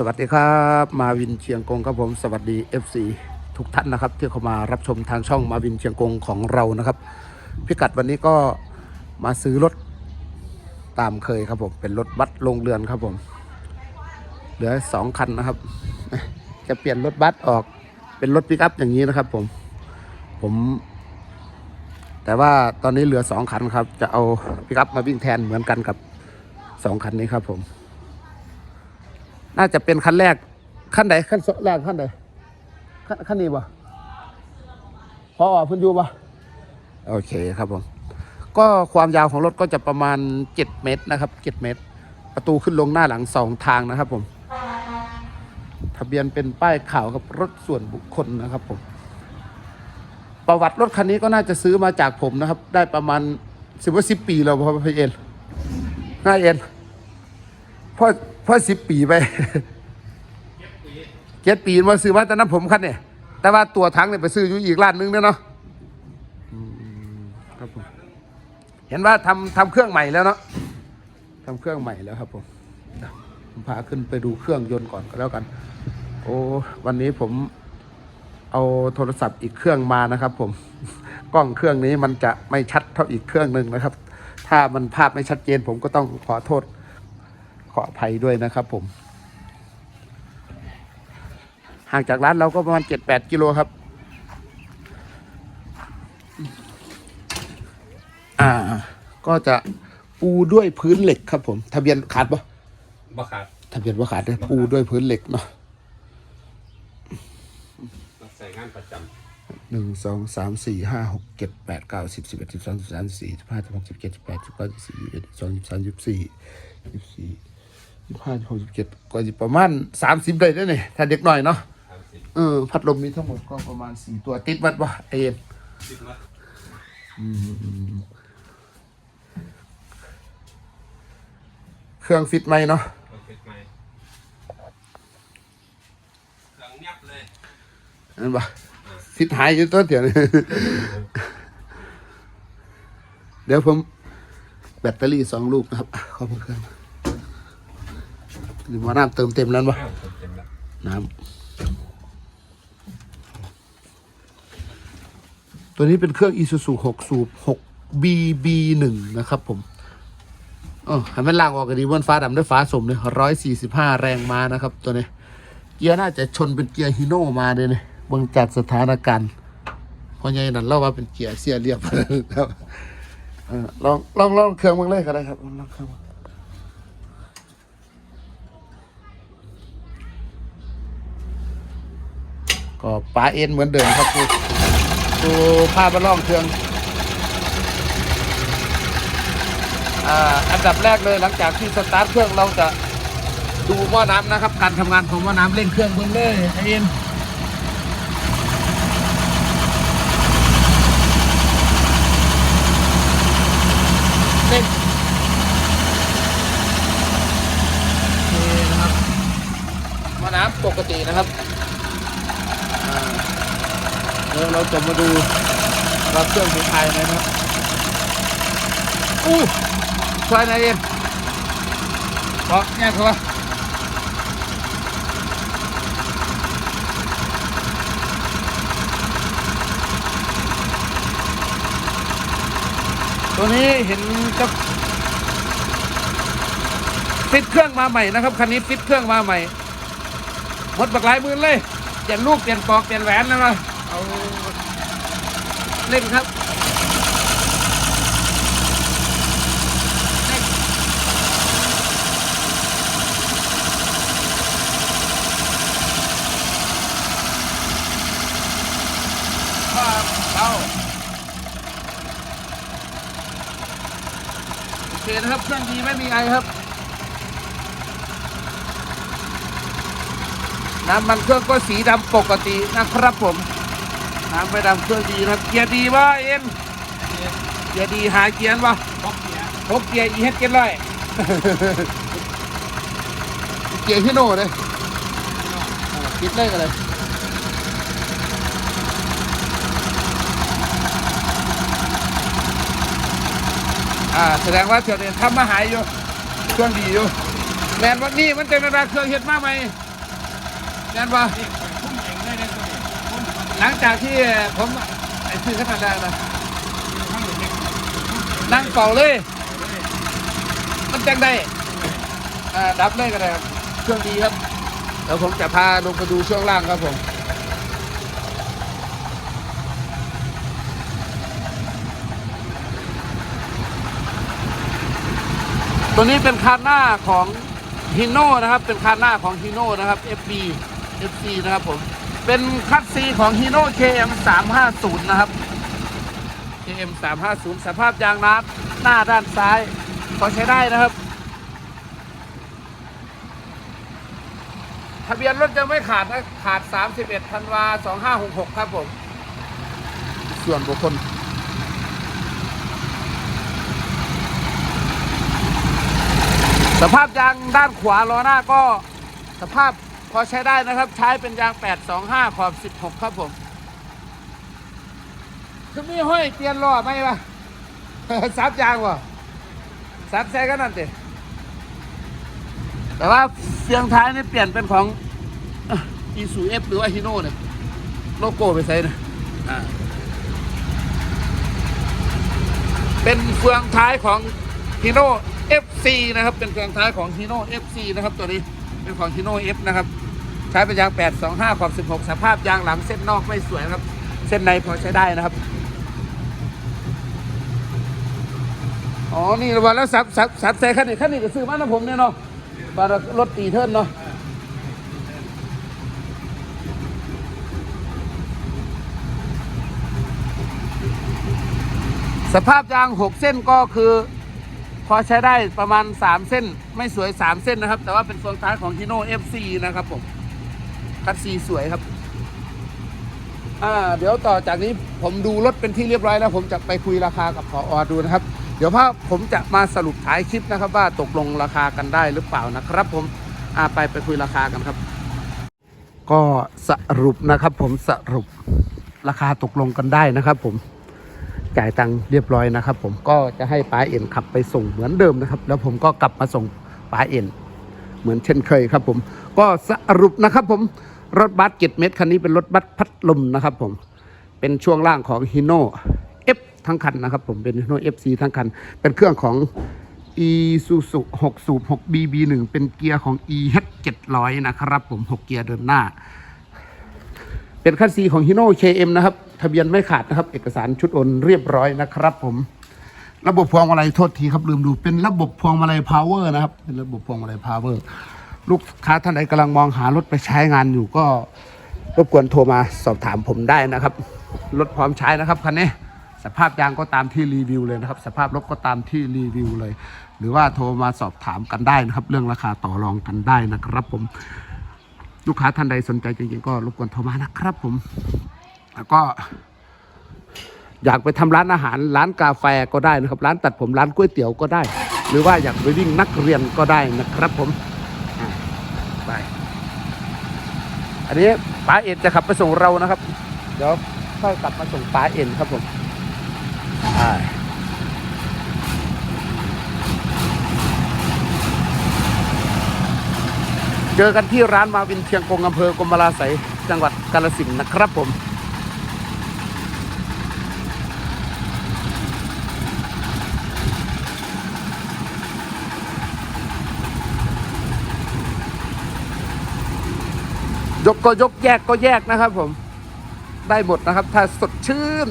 สวัสดีครับ มาวินเชียงกงครับผมสวัสดี FC ทุกท่านนะครับ ที่เข้ามารับชมทางช่องมาวินเชียงกงของเรานะครับ พิกัดวันนี้ก็มาซื้อรถตามเคยครับผมเป็นรถบัสลงเรือนครับผมเหลือสองคันนะครับ จะเปลี่ยนรถบัสออกเป็นรถปิกอัพอย่างนี้นะครับ ผมผม แต่ว่าตอนนี้เหลือสองคันครับ จะเอาปิกอัพมาวิ่งแทนเหมือนกันกับสองคันนี้ครับผม น่าจะเป็นคันแรกขั้นใดขั้นแรกขั้นใดขั้นขั้นนี้บ่พอออกพื้นอยู่บ่โอเคครับผม ก็ความยาวของรถก็จะประมาณ 7 เมตรนะครับ 7 เมตร ประตูขึ้นลงหน้าหลังสองทางนะครับผม ทะเบียนเป็นป้ายขาวกับรถส่วนบุคคลนะครับผม ประวัติรถคันนี้ก็น่าจะซื้อมาจากผมนะครับ ได้ประมาณสิบว่าสิบปีแล้วพอพี่เอ็นง่ายเอ็นพ่อ พ่อสิบปีไปเจ็ดปีมาซื้อมาตอนนั้นผมคันเนี่ยแต่ว่าตัวถังเนี่ยไปซื้ออยู่อีกร้านนึงเนี่ยเนาะอืมครับผมเห็นว่าทำทำเครื่องใหม่แล้วเนาะทำเครื่องใหม่แล้วครับผมเดี๋ยวผมพาขึ้นไปดูเครื่องยนต์ก่อนก็แล้วกัน โอ้วันนี้ผมเอาโทรศัพท์อีกเครื่องมานะครับ ผมกล้องเครื่องนี้มันจะไม่ชัดเท่าอีกเครื่องหนึ่งนะครับ ถ้ามันภาพไม่ชัดเจนผมก็ต้องขอโทษข ออภัยด้วยนะครับผม ห่างจากร้านเราก็ประมาณ7-8กิโลครับ อ่า ก็จะปูด้วยพื้นเหล็กครับ ผม ทะเบียนขาดปะบ่ขาดทะเบียนว่าขาดเลยปูด้วยพื้นเหล็กเนาะรับใส่งานประจหนึ่งสองสามสี่ห้าหกเจ็ดแปดเก้าสิบสิบเอ็ดสิบสองสิบสามสิบสี่สิบห้าสิบหกสิบเจ็ดสิบแปดสิบเก้าสิบสี่สิบเอ็ดสิบสองสิบสามสิบสี่สิบสี่ สิบห้าสิบหกสิบเจ็ดก็จะประมาณสามสิบได้ด้วยเนี่ยถ้าเด็กหน่อยเนาะำสามสิบเออพัดลมมีทั้งหมดก็ประมาณสี่ตัวติดวัดวะไอเอ็นสิบวัดเครื่องฟิตไหมเนาะโอเคไหมเครื่องเงียบเลยนั่นปะฟิตหายอยู่ตัวเดียวนี่เดี๋ยวผมแบตเตอรี่สองลูกนะครับอะขอบคุณครับ หรือว่าน้ำเติมเต็มแล้วปะเต็มแล้วน้ำตัวนี้เป็นเครื่อง Isuzu 6สูบ6 BB 1นะครับผมอ๋อให้มันล่างออกกันดีบนฟ้าดำด้วยฟ้าสมเนี่ยร้อยสี่สิบห้าแรงม้านะครับ ตัวนี้ เกียร์น่าจะชนเป็นเกียร์ฮีโน่มาเลยเนี่ยเบังจัดสถานการณ์พราะไงนั่นเล่าว่าเป็นเกียร์เสียเรียบแล้วเออลองลองลองเครื่องมึงเลยก็ได้ครับลองลองเครื่องมึง ก็ปลาเอ็นเหมือนเดิมครับดูดูภาพมาล่องเครื่องอ่าอันดับแรกเลยหลังจากที่สตาร์ทเครื่องเราจะดูหม้อน้ำนะครับ การทำงานของหม้อน้ำเร่งเครื่องเบิ้งเลยไอเอ็นเร่งโอเคนะครับหม้อน้ำปกตินะครับ เดี๋ยวเราจะมาดูว่าเครื่องเป็นไทยไหมนะครับอู้ช่วยหนอยเองบอกเนี่ยเขาว่าตัวนี้เห็นจะฟิตเครื่องมาใหม่นะครับคันนี้ฟิตเครื่องมาใหม่หมดบักหลายหมื่นเลย ลี่ยนลูกเปลี่ยนปอกเปลี่ยนแหวนแล้วนะเอาเล่นครับเล่นความเบาโอเคนะครับเครื่องดีไม่มีไอครับ น้ำมันเครื่องก็สีดำปกตินะครับผม น้ำไม่ดำเครื่องดีนะเกียร์ดีวะเอ็นเกียร์ดีหาเกียร์วะบล็อกเนี่ยพบเกียร์อีเฮดเกียร์ร้อยเกียร์ฮิโน่เลยอ่าปิดเลยกันเลยอ่าแสดงว่าเที่ยวนี้ทำมาหายอยู่เครื่องดีอยู่แมนวันนี้มันเป็นเวลาเครื่องเฮ็ดมากไหม นว่นตัวนี้พุ่มมันหลังจากที่ผมไอ้ซื้อขนาดแรกนะข้างหลังเด็กนั่งเป่าเลย มันจังได้ดับเลยก็ได้ครับเครื่องดีครับเดี๋ยวผมจะพาลงไปดูช่วงล่างครับผมตัวนี้เป็นคานหน้าของฮิโน่นะครับ เป็นคานหน้าของฮิโน่นะครับ FB FC นะครับผม เป็นคัตซีของฮิโน่ KM 350นะครับ KM 350สภาพยางนัดหน้าด้านซ้ายพอใช้ได้นะครับ ทะเบียนรถยังไม่ขาดนะขาด 31ธันวา2566 ครับผม ส่วนบุคคลสภาพยางด้านขวาล้อหน้าก็สภาพ พอใช้ได้นะครับใช้เป็นยาง 825 ขอบ 16 ครับผมคือมีห้อยเปลี่ยนล้อไหมวะซับยางวะซับใส่กันนั่นเตแต่ว่าเสียงท้ายนี่เปลี่ยนเป็นของอีซูเอฟหรือว่าฮิโน่เนี่ยโลโก้ไปใส่นะอ่าเป็นเฟืองท้ายของฮิโน่ FC นะครับ เป็นเฟืองท้ายของฮิโน่ FC นะครับ ตัวนี้ เป็นของฮิโน่ F นะครับ ใช้เป็นยาง 825ขอบ16 สภาพยางหลังเส้นนอกไม่สวยครับ เส้นในพอใช้ได้นะครับ อ๋อ นี่วันแล้วสับสับสับใส่คันนี้คันนี้ก็ซื้อมานะผมเนี่ยเนาะบารถตีเทิร์นเนาะสภาพยาง 6 เส้นก็คือ พอใช้ได้ประมาณ 3 เส้น ไม่สวย 3 เส้นนะครับ แต่ว่าเป็นเฟืองท้ายของ Hino FC นะครับผม คัดซีสวยครับ อ่า เดี๋ยวต่อจากนี้ผมดูรถเป็นที่เรียบร้อยแล้ว ผมจะไปคุยราคากับพออดูนะครับ เดี๋ยวพาผมจะมาสรุปท้ายคลิปนะครับ ว่าตกลงราคากันได้หรือเปล่านะครับ ผมอ่าไปไปคุยราคากันครับ ก็สรุปนะครับ ผมสรุปราคาตกลงกันได้นะครับ ผมจ่ายตังค์เรียบร้อยนะครับ ผมก็จะให้ป้าเอ็นขับไปส่งเหมือนเดิมนะครับ แล้วผมก็กลับมาส่งป้าเอ็นเหมือนเช่นเคยครับผม ก็สรุปนะครับผม รถบัสเจ็ดเมตรคันนี้เป็นรถบัสพัดลมนะครับผมเป็นช่วงล่างของฮิโน่เอฟทั้งคันนะครับผมเป็นฮิโน่เอฟซีทั้งคัน เป็นเครื่องของ e s u z u 6สูบ6 bb 1เป็นเกียร์ของ e h 700นะครับผม 6 เกียร์เดินหน้า เป็นคันซีของฮิโน่ KM นะครับ ทะเบียนไม่ขาดนะครับ เอกสารชุดโอนเรียบร้อยนะครับผม ระบบพวงมาลัยโทษทีครับลืมดู เป็นระบบพวงมาลัยพาวเวอร์นะครับ เป็นระบบพวงมาลัยพาวเวอร์ ลูกค้าท่านใดกำลังมองหารถไปใช้งานอยู่ก็รบกวนโทรมาสอบถามผมได้นะครับ รถพร้อมใช้นะครับคันนี้สภาพยางก็ตามที่รีวิวเลยนะครับ สภาพรถก็ตามที่รีวิวเลย หรือว่าโทรมาสอบถามกันได้นะครับ เรื่องราคาต่อรองกันได้นะครับ ผม ลูกค้าท่านใดสนใจจริงๆก็รบกวนโทรมานะครับ ผม แล้วก็ อยากไปทำร้านอาหารร้านกาแฟก็ได้นะครับ ร้านตัดผมร้านก๋วยเตี๋ยวก็ได้ หรือว่าอยากไปวิ่งนักเรียนก็ได้นะครับ ผมอ่าไป อันนี้ป้าเอ็นจะขับไปส่งเรานะครับ เดี๋ยวค่อยกลับมาส่งป้าเอ็นครับผมเจอกันที่ร้านมาวินเทียงกงอำเภอกรมราไสจังหวัดกาลสินธุ์นะครับผม ยกก็ยกแยกก็แยกนะครับผม ได้หมดนะครับ ถ้าสดชื่น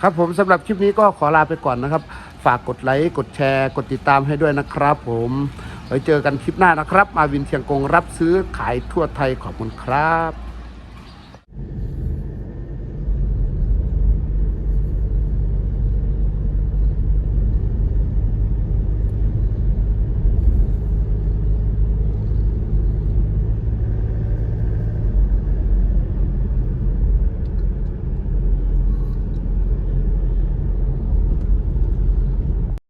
ครับผมสำหรับคลิปนี้ก็ขอลาไปก่อนนะครับ ฝากกดไลค์กดแชร์ กดติดตามให้ด้วยนะครับ ผมไว้เจอกันคลิปหน้านะครับ มาวินเชียงกงรับซื้อขายทั่วไทยขอบคุณครับ